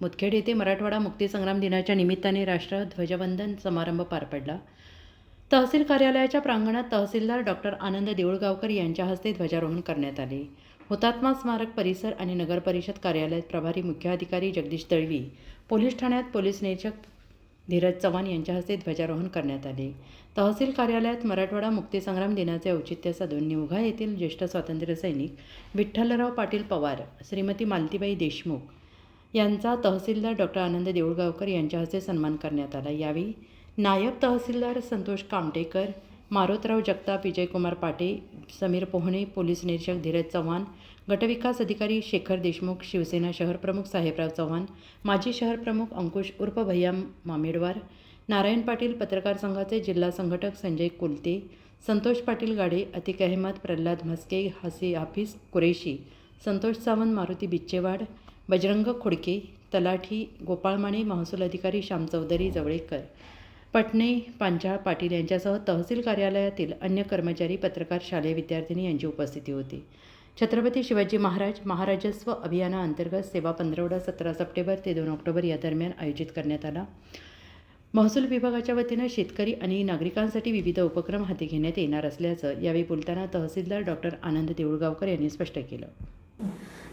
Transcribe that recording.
मुदखेड येथे मराठवाडा मुक्तीसंग्राम दिनाच्या निमित्ताने राष्ट्र ध्वजवंदन समारंभ पार पडला. तहसील कार्यालयाच्या प्रांगणात तहसीलदार डॉक्टर आनंद देऊळगावकर यांच्या हस्ते ध्वजारोहण करण्यात आले. हुतात्मा स्मारक परिसर आणि नगर परिषद कार्यालयात प्रभारी मुख्याधिकारी जगदीश दळवी पोलीस ठाण्यात पोलीस निरीक्षक धीरज चव्हाण यांच्या हस्ते ध्वजारोहण करण्यात आले. तहसील कार्यालयात मराठवाडा मुक्तीसंग्राम दिनाचे औचित्य साधून निवघा येथील ज्येष्ठ स्वातंत्र्य सैनिक विठ्ठलराव पाटील पवार श्रीमती मालतीबाई देशमुख यांचा तहसीलदार डॉक्टर आनंद देऊळगावकर यांच्या हस्ते सन्मान करण्यात आला. यावेळी नायब तहसीलदार संतोष कामटेकर मारोतराव जगताप विजयकुमार पाटे समीर पोहणे पोलीस निरीक्षक धीरज चव्हाण गटविकास अधिकारी शेखर देशमुख शिवसेना शहर प्रमुख साहेबराव चव्हाण माजी शहर प्रमुख अंकुश उर्फ भैया मामेडवार नारायण पाटील पत्रकार संघाचे जिल्हा संघटक संजय कुलते संतोष पाटील गाडे अतिक अहमद प्रल्हाद म्हस्के हसी हाफिज कुरेशी संतोष सावंत मारुती बिच्चेवाड बजरंग खोडके तलाठी गोपाळमाने महसूल अधिकारी श्याम चौधरी जवळेकर पटणे पांचाळ पाटील यांच्यासह तहसील कार्यालयातील अन्य कर्मचारी पत्रकार शालेय विद्यार्थिनी यांची उपस्थिती होती. छत्रपती शिवाजी महाराज महाराजस्व अभियानाअंतर्गत सेवा पंधरवडा सतरा सप्टेंबर ते दोन ऑक्टोबर या दरम्यान आयोजित करण्यात आला. महसूल विभागाच्या वतीनं शेतकरी आणि नागरिकांसाठी विविध उपक्रम हाती घेण्यात येणार असल्याचं यावेळी बोलताना तहसीलदार डॉक्टर आनंद देऊळगावकर यांनी स्पष्ट केलं.